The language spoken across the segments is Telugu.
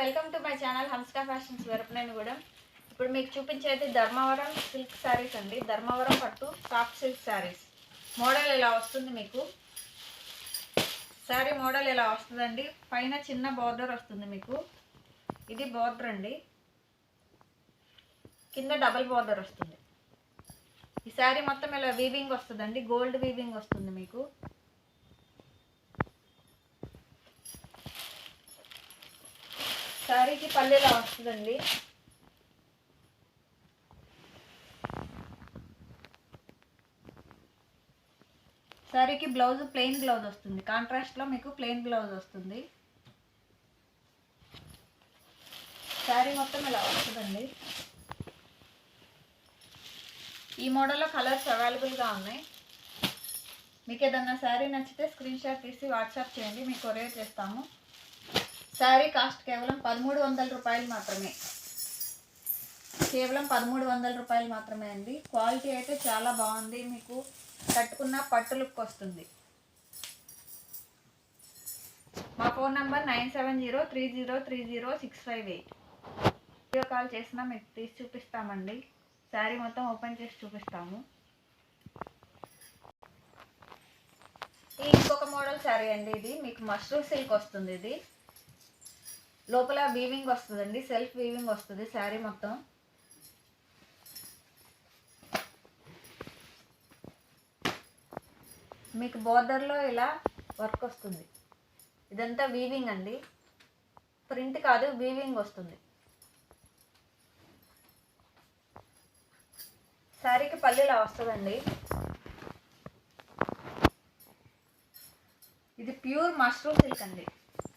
Welcome to my channel Hamska fashions నేను కూడా ఇప్పుడు మీకు చూపించేది ధర్మవరం సిల్క్ శారీస్ అండి. ధర్మవరం పట్టు సాఫ్ట్ సిల్క్ శారీస్. మోడల్ ఇలా వస్తుంది మీకు? శారీ మోడల్ ఇలా వస్తుందండి? పైన చిన్న బార్డర్ వస్తుంది మీకు. ఇది బార్డర్ అండి. కింద డబల్ బార్డర్ వస్తుంది. ఈ శారీ మొత్తం ఇలా వీవింగ్ వస్తుందండి? గోల్డ్ వీవింగ్ వస్తుంది మీకు. శారీకి పల్లెలా వస్తుందండి? శారీకి బ్లౌజ్ ప్లెయిన్ బ్లౌజ్ వస్తుంది. కాంట్రాస్ట్లో మీకు ప్లెయిన్ బ్లౌజ్ వస్తుంది. శారీ మొత్తం ఇలా వస్తుందండి. ఈ మోడల్లో కలర్స్ అవైలబుల్గా ఉన్నాయి. మీకు ఏదన్నా శారీ నచ్చితే స్క్రీన్ షాట్ తీసి వాట్సాప్ చేయండి. మీకు కొరియర్ చేస్తాము. శారీ కాస్ట్ కేవలం పదమూడు వందల రూపాయలు మాత్రమే. కేవలం పదమూడు వందల రూపాయలు మాత్రమే అండి. క్వాలిటీ అయితే చాలా బాగుంది. మీకు కట్టుకున్న పట్టు లుక్ వస్తుంది. మా phone number nine seven zero three zero three zero six five eight. Video call చేసినా మీకు తీసి చూపిస్తామండి. శారీ మొత్తం ఓపెన్ చేసి చూపిస్తాము. ఇంకొక మోడల్ శారీ అండి ఇది. మీకు మష్రూమ్ సిల్క్ వస్తుంది ఇది. లోపల వీవింగ్ వస్తుందండి సెల్ఫ్ వీవింగ్ వస్తుంది శారీ మొత్తం. మీకు బోర్డర్లో ఇలా వర్క్ వస్తుంది. ఇదంతా వీవింగ్ అండి. ప్రింట్ కాదు వీవింగ్ వస్తుంది. శారీకి పల్లెలా వస్తుందండి. ఇది ప్యూర్ మష్రూమ్ సిల్క్ అండి.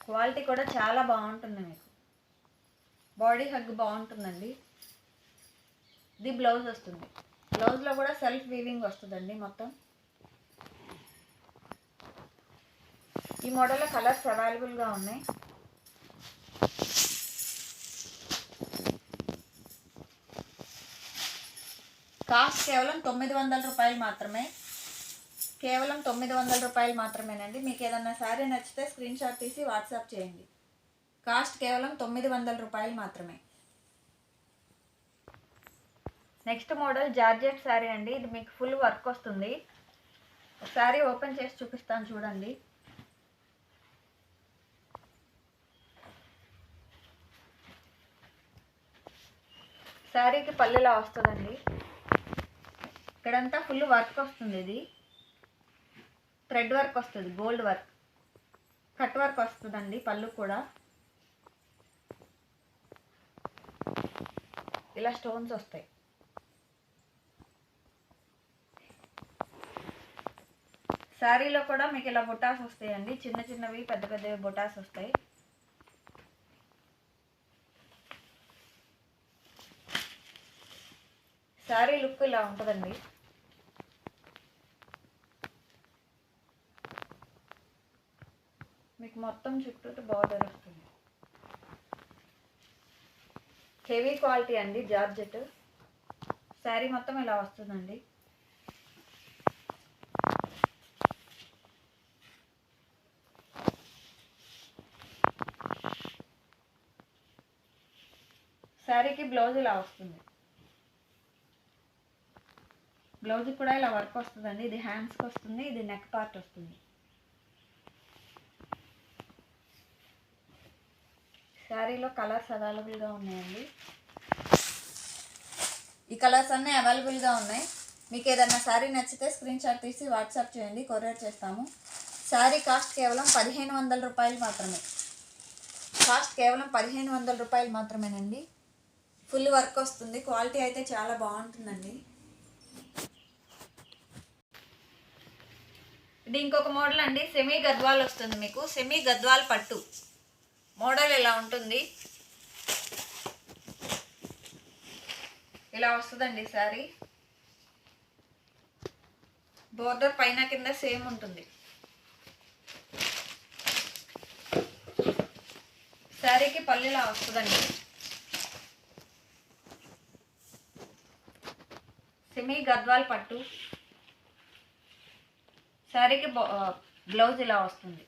క్వాలిటీ కూడా చాలా బాగుంటుంది మీకు. బాడీ హగ్ బాగుంటుందండి. ఇది బ్లౌజ్ వస్తుంది. బ్లౌజ్లో కూడా సెల్ఫ్ వీవింగ్ వస్తుందండి మొత్తం. ఈ మోడల్లో కలర్స్ అవైలబుల్గా ఉన్నాయి. కాస్ట్ కేవలం తొమ్మిది వందల రూపాయలు మాత్రమే. కేవలం తొమ్మిది వందల రూపాయలు మాత్రమేనండి. మీకు ఏదన్నా శారీ నచ్చితే స్క్రీన్ షాట్ తీసి వాట్సాప్ చేయండి. కాస్ట్ కేవలం తొమ్మిది వందల రూపాయలు మాత్రమే. నెక్స్ట్ మోడల్ జార్జెట్ శారీ అండి. ఇది మీకు ఫుల్ వర్క్ వస్తుంది. శారీ ఓపెన్ చేసి చూపిస్తాను చూడండి. శారీకి పల్లెలా వస్తుందండి. ఇక్కడంతా ఫుల్ వర్క్ వస్తుంది ఇది. థ్రెడ్ వర్క్ వస్తుంది గోల్డ్ వర్క్. కట్ వర్క్ వస్తుందండి పళ్ళు కూడా. ఇలా స్టోన్స్ వస్తాయి. శారీలో కూడా మీకు ఇలా బొటాస్ వస్తాయండి చిన్న చిన్నవి పెద్ద పెద్దవి బొటాస్ వస్తాయి. శారీ లుక్ ఇలా ఉంటుందండి. మొత్తం చుట్టూ బార్డర్ వస్తుంది. హెవీ క్వాలిటీ అండి జార్జెట్. శారీ మొత్తం ఇలా వస్తుందండి. శారీకి బ్లౌజ్ ఇలా వస్తుంది. బ్లౌజ్ కూడా ఇలా వర్క్ వస్తుందండి. ఇది హ్యాండ్స్కి వస్తుంది. ఇది నెక్ పార్ట్ వస్తుంది. శారీలో కలర్స్ అవైలబుల్గా ఉన్నాయండి. ఈ కలర్స్ అన్నీ అవైలబుల్గా ఉన్నాయి. మీకు ఏదైనా శారీ నచ్చితే స్క్రీన్ షాట్ తీసి వాట్సాప్ చేయండి కొరియర్ చేస్తాము. శారీ కాస్ట్ కేవలం పదిహేను వందల రూపాయలు మాత్రమే. కాస్ట్ కేవలం పదిహేను వందల రూపాయలు మాత్రమేనండి. ఫుల్ వర్క్ వస్తుంది. క్వాలిటీ అయితే చాలా బాగుంటుందండి. ఇది ఇంకొక మోడల్ అండి. సెమీ గద్వాల్ వస్తుంది మీకు. సెమీ గద్వాల్ పట్టు. మోడల్ ఇలా ఉంటుంది? ఇలా వస్తుందండి శారీ బోర్డర్ పైన కింద సేమ్ ఉంటుంది. శారీకి పళ్ళు ఇలా వస్తుందండి? సెమీ గద్వాల్ పట్టు. శారీకి బ్లౌజ్ ఇలా వస్తుంది.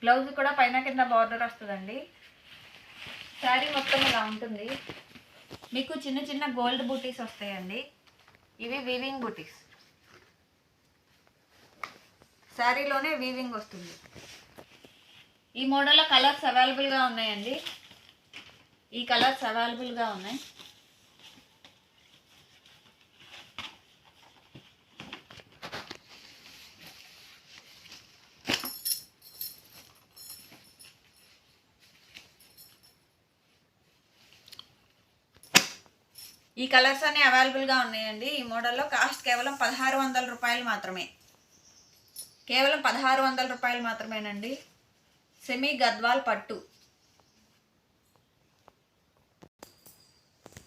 బ్లౌజ్ కూడా పైన కింద బార్డర్ వస్తుందండి. శారీ మొత్తం ఇలా ఉంటుంది. మీకు చిన్న చిన్న గోల్డ్ బూటీస్ వస్తాయండి. ఇవి వీవింగ్ బూటీస్. శారీలోనే వీవింగ్ వస్తుంది. ఈ మోడల్లో కలర్స్ అవైలబుల్గా ఉన్నాయండి. ఈ కలర్స్ అవైలబుల్గా ఉన్నాయి. ఈ కలర్స్ అన్ని అవైలబుల్గా ఉన్నాయండి. ఈ మోడల్లో కాస్ట్ కేవలం పదహారు వందల రూపాయలు మాత్రమే. కేవలం పదహారు వందల రూపాయలు మాత్రమేనండి. సెమీ గద్వాల్ పట్టు.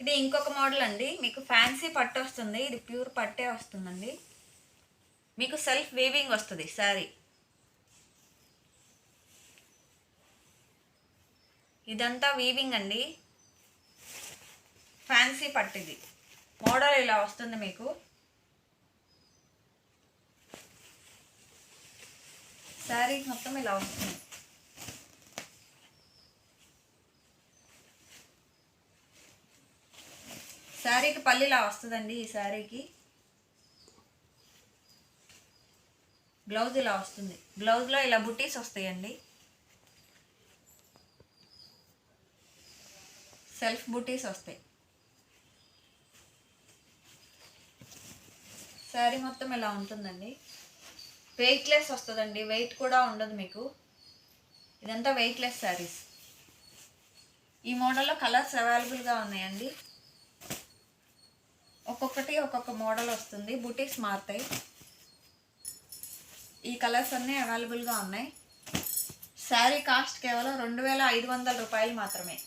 ఇది ఇంకొక మోడల్ అండి. మీకు ఫ్యాన్సీ పట్టు వస్తుంది. ఇది ప్యూర్ పట్టే వస్తుందండి. మీకు సెల్ఫ్ వీవింగ్ వస్తుంది శారీ. ఇదంతా వీవింగ్ అండి. ఫ్యాన్సీ పట్టిది. మోడల్ ఇలా వస్తుంది మీకు. శారీ మొత్తం ఇలా వస్తుంది. శారీకి పల్లి ఇలా వస్తుందండి ఈ శారీకి బ్లౌజ్ ఇలా వస్తుంది. బ్లౌజ్లో ఇలా బుటీస్ వస్తాయండి. సెల్ఫ్ బుటీస్ వస్తాయి. శారీ మొత్తం ఇలా ఉంటుందండి? వెయిట్లెస్ వస్తుందండి. వెయిట్ కూడా ఉండదు మీకు. ఇదంతా వెయిట్లెస్ శారీస్. ఈ మోడల్లో కలర్స్ అవైలబుల్గా ఉన్నాయండి. ఒక్కొక్కటి ఒక్కొక్క మోడల్ వస్తుంది. బుటీస్ మారుతాయి. ఈ కలర్స్ అన్నీ అవైలబుల్గా ఉన్నాయి. శారీ కాస్ట్ కేవలం రెండు వేల ఐదు వందల రూపాయలు మాత్రమే.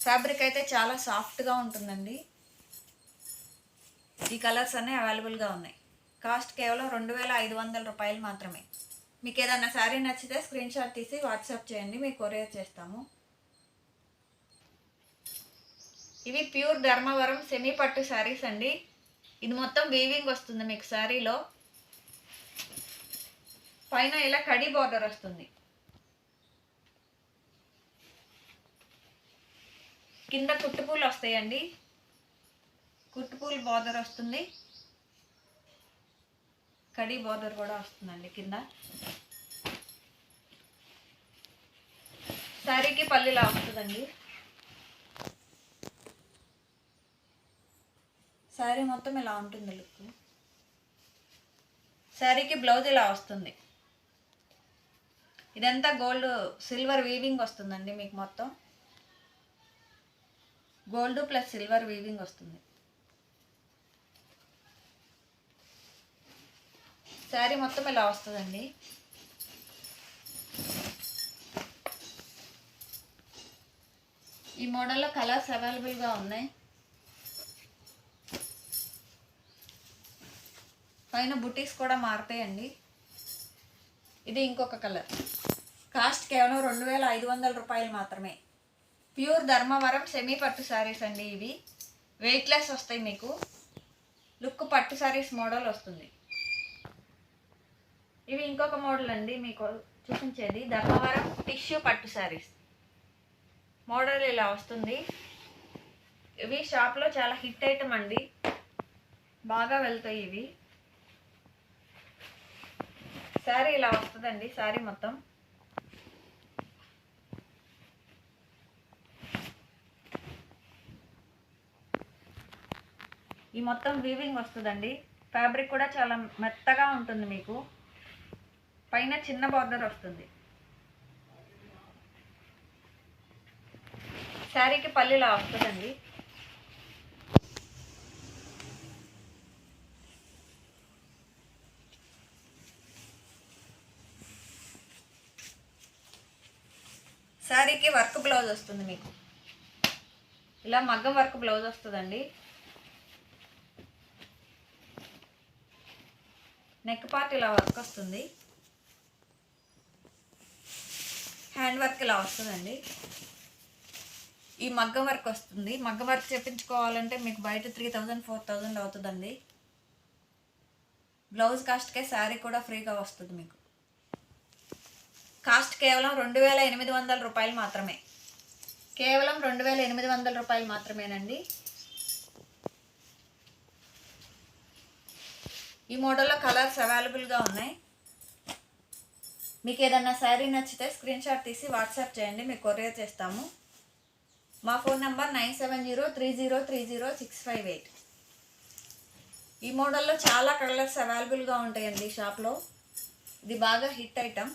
ఫ్యాబ్రిక్ అయితే చాలా సాఫ్ట్గా ఉంటుందండి. ఈ కలర్స్ అన్నీ అవైలబుల్గా ఉన్నాయి. కాస్ట్ కేవలం రెండు వేల ఐదు వందల రూపాయలు మాత్రమే. మీకు ఏదైనా శారీ నచ్చితే స్క్రీన్ షాట్ తీసి వాట్సాప్ చేయండి మీకు కొరియర్ చేస్తాము. ఇవి ప్యూర్ ధర్మవరం సెమీ పట్టు శారీస్ అండి. ఇది మొత్తం వీవింగ్ వస్తుంది మీకు శారీలో. పైన ఇలా కడి బార్డర్ వస్తుంది. కింద కుట్టుపూలు వస్తాయండి. కుట్టుపూలు బార్డర్ వస్తుంది. కడి బార్డర్ కూడా వస్తుందండి కింద. శారీకి పల్లిలా వస్తుందండి. శారీ మొత్తం ఇలా ఉంటుంది లుక్. శారీకి బ్లౌజ్ ఇలా వస్తుంది. ఇదంతా గోల్డ్ సిల్వర్ వీవింగ్ వస్తుందండి మీకు మొత్తం. గోల్డ్ ప్లస్ సిల్వర్ వీవింగ్ వస్తుంది. శారీ మొత్తం ఇలా వస్తుందండి. ఈ మోడల్లో కలర్స్ అవైలబుల్గా ఉన్నాయి. పైన బుటీస్ కూడా మారుతాయండి. ఇది ఇంకొక కలర్. కాస్ట్ కేవలం రెండు వేల ఐదు వందల రూపాయలు మాత్రమే. ప్యూర్ ధర్మవరం సెమీ పట్టు శారీస్ అండి ఇవి. వెయిట్లెస్ వస్తాయి మీకు. లుక్ పట్టు శారీస్ మోడల్ వస్తుంది. ఇవి ఇంకొక మోడల్ అండి మీకు చూపించేది. ధర్మవరం టిష్యూ పట్టు శారీస్. మోడల్ ఇలా వస్తుంది. ఇవి షాప్లో చాలా హిట్ ఐటమ్ అండి. బాగా వెళ్తాయి ఇవి. శారీ ఇలా వస్తుందండి శారీ మొత్తం. ఈ మొత్తం వీవింగ్ వస్తుందండి. ఫ్యాబ్రిక్ కూడా చాలా మెత్తగా ఉంటుంది మీకు. పైన చిన్న బార్డర్ వస్తుంది. శారీకి పల్లిలా వస్తుందండి? శారీకి వర్క్ బ్లౌజ్ వస్తుంది మీకు. ఇలా మగ్గం వర్క్ బ్లౌజ్ వస్తుందండి. నెక్ పార్ట్ ఇలా వర్క్ వస్తుంది. హ్యాండ్ వర్క్ ఇలా వస్తుందండి. ఈ మగ్గం వర్క్ వస్తుంది. మగ్గం వర్క్ చేపించుకోవాలంటే మీకు బయట త్రీ థౌజండ్ ఫోర్ థౌజండ్ అవుతుందండి. బ్లౌజ్ కాస్ట్కే శారీ కూడా ఫ్రీగా వస్తుంది మీకు. కాస్ట్ కేవలం రెండు వేల ఎనిమిది వందల రూపాయలు మాత్రమే. కేవలం రెండు వేల ఎనిమిది వందల రూపాయలు మాత్రమేనండి. ఈ మోడల్లో కలర్స్ అవైలబుల్గా ఉన్నాయి. మీకు ఏదన్నా శారీ నచ్చితే స్క్రీన్ షాట్ తీసి వాట్సాప్ చేయండి మీకు కొరియర్ చేస్తాము. మా phone number nine seven zero three zero three zero six five eight. ఈ మోడల్లో చాలా కలర్స్ అవైలబుల్గా ఉంటాయండి షాప్లో. ఇది బాగా హిట్ ఐటమ్.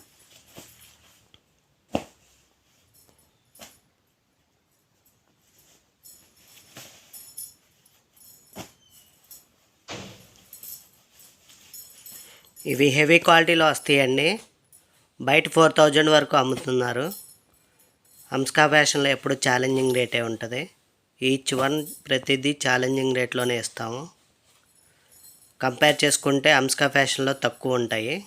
ఇవి హెవీ క్వాలిటీలో వస్తాయండి. బయట ఫోర్ థౌజండ్ వరకు అమ్ముతున్నారు. హంస్కా ఫ్యాషన్లో ఎప్పుడు ఛాలెంజింగ్ రేటే ఉంటుంది. ఈచ్ వన్ ప్రతిదీ ఛాలెంజింగ్ రేట్లోనే ఇస్తాము. కంపేర్ చేసుకుంటే హంస్కా ఫ్యాషన్లో తక్కువ ఉంటాయి.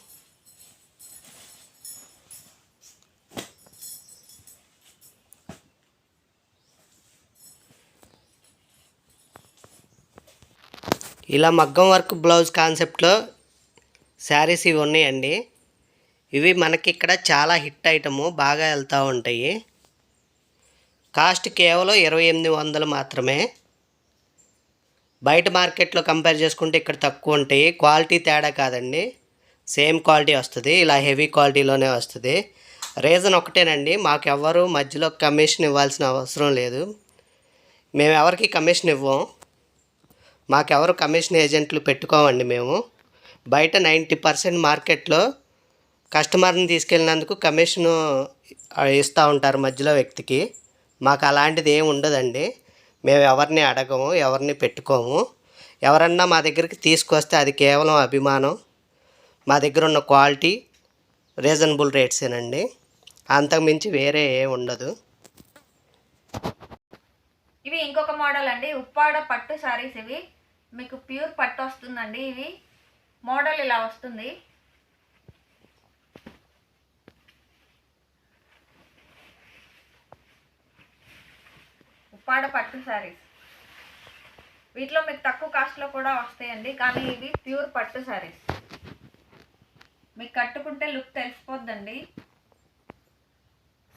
ఇలా మగ్గం వర్క్ బ్లౌజ్ కాన్సెప్ట్లో శారీస్ ఇవి ఉన్నాయండి. ఇవి మనకి ఇక్కడ చాలా హిట్ ఐటము బాగా వెళ్తూ ఉంటాయి. కాస్ట్ కేవలం ఇరవై ఎనిమిది వందలు మాత్రమే. బయట మార్కెట్లో కంపేర్ చేసుకుంటే ఇక్కడ తక్కువ ఉంటాయి. క్వాలిటీ తేడా కాదండి. సేమ్ క్వాలిటీ వస్తుంది ఇలా హెవీ క్వాలిటీలోనే వస్తుంది. రీజన్ ఒకటేనండి మాకు ఎవ్వరు మధ్యలో కమిషన్ ఇవ్వాల్సిన అవసరం లేదు. మేము ఎవరికి కమిషన్ ఇవ్వం. మాకెవరు కమిషన్ ఏజెంట్లు పెట్టుకోమండి మేము. బయట నైంటీ పర్సెంట్ మార్కెట్లో కస్టమర్ని తీసుకెళ్ళినందుకు కమిషను ఇస్తూ ఉంటారు మధ్యలో వ్యక్తికి. మాకు అలాంటిది ఏమి ఉండదండి. మేము ఎవరిని అడగము ఎవరిని పెట్టుకోము. ఎవరన్నా మా దగ్గరికి తీసుకొస్తే అది కేవలం అభిమానం. మా దగ్గర ఉన్న క్వాలిటీ రీజనబుల్ రేట్సేనండి. అంతకుమించి వేరే ఏమి ఉండదు. ఇవి ఇంకొక మోడల్ అండి ఉప్పాడ పట్టు శారీస్ ఇవి. మీకు ప్యూర్ పట్టు వస్తుందండి ఇవి. మోడల్ ఇలా వస్తుంది. ఉప్పాడ పట్టు శారీస్ వీటిలో మీకు తక్కువ కాస్ట్లో కూడా వస్తాయండి కానీ ఇవి ప్యూర్ పట్టు శారీస్ మీకు కట్టుకుంటే లుక్ తెలిసిపోద్దండి.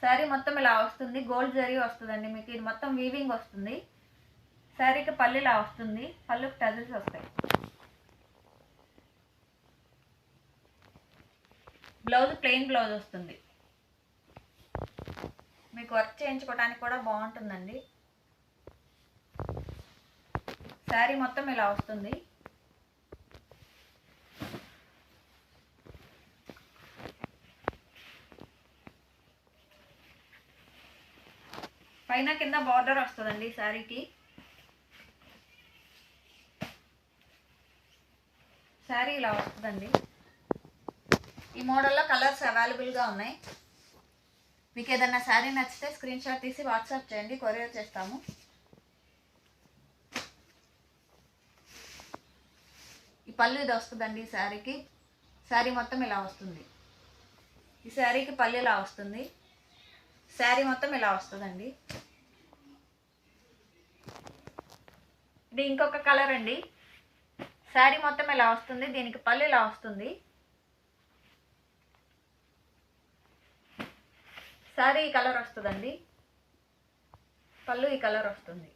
శారీ మొత్తం ఇలా వస్తుంది గోల్డ్ జరీ వస్తుందండి మీకు. ఇది మొత్తం వీవింగ్ వస్తుంది. శారీకి పళ్ళు ఇలా వస్తుంది పళ్ళుకి టజిల్స్ వస్తాయి. బ్లౌజ్ ప్లెయిన్ బ్లౌజ్ వస్తుంది. మీకు వర్క్ చేయించుకోవడానికి కూడా బాగుంటుందండి. శారీ మొత్తం ఇలా వస్తుంది. పైన కింద బార్డర్ వస్తుందండి శారీకి. శారీ ఇలా వస్తుందండి. ఈ మోడల్లో కలర్స్ అవైలబుల్గా ఉన్నాయి. మీకు ఏదైనా శారీ నచ్చితే స్క్రీన్ షాట్ తీసి వాట్సాప్ చేయండి కొరియర్ చేస్తాము. పళ్ళు ఇది వస్తుందండి ఈ శారీకి. శారీ మొత్తం ఇలా వస్తుంది. ఈ శారీకి పళ్ళు ఇలా వస్తుంది. శారీ మొత్తం ఇలా వస్తుందండి. ఇది ఇంకొక కలర్ అండి. శారీ మొత్తం ఇలా వస్తుంది. దీనికి పళ్ళు ఇలా వస్తుంది. శారీ ఈ కలర్ వస్తుందండి. పళ్ళు ఈ కలర్ వస్తుంది.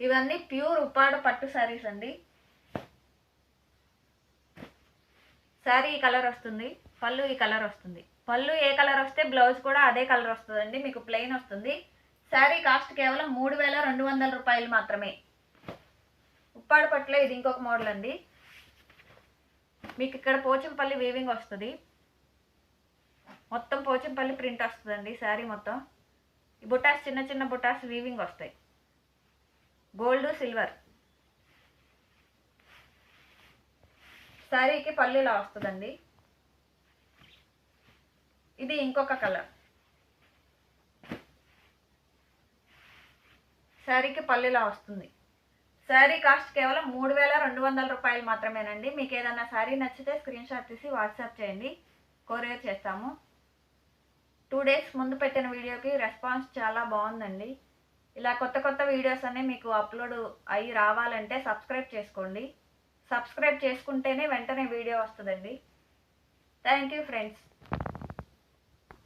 ఇవన్నీ ప్యూర్ ఉప్పాడ పట్టు శారీస్ అండి. శారీ ఈ కలర్ వస్తుంది పళ్ళు ఈ కలర్ వస్తుంది. పళ్ళు ఏ కలర్ వస్తే బ్లౌజ్ కూడా అదే కలర్ వస్తుందండి మీకు ప్లెయిన్ వస్తుంది. శారీ కాస్ట్ కేవలం మూడు వేల రెండు వందల రూపాయలు మాత్రమే. ఉప్పాడు పట్టులో ఇది ఇంకొక మోడల్ అండి. మీకు ఇక్కడ పోచంపల్లి వీవింగ్ వస్తుంది. మొత్తం పోచంపల్లి ప్రింట్ వస్తుందండి శారీ మొత్తం. ఈ బుటాస్ చిన్న చిన్న బుటాస్ వీవింగ్ వస్తాయి. గోల్డ్ సిల్వర్ శారీకి పళ్ళు ఇలా వస్తుందండి. ఇది ఇంకొక కలర్. శారీకి పళ్ళు ఇలా వస్తుంది. శారీ కాస్ట్ కేవలం మూడు వేల రెండు వందల రూపాయలు మాత్రమేనండి. మీకు ఏదైనా శారీ నచ్చితే స్క్రీన్ షాట్ తీసి వాట్సాప్ చేయండి. కొరియర్ చేస్తాము. టూ డేస్ ముందు పెట్టిన వీడియోకి రెస్పాన్స్ చాలా బాగుందండి. ఇలా కొత్త కొత్త వీడియోస్ అన్నీ మీకు అప్లోడ్ అయ్యి రావాలంటే సబ్స్క్రైబ్ చేసుకోండి. సబ్స్క్రైబ్ చేసుకుంటేనే వెంటనే వీడియో వస్తుందండి. Thank you friends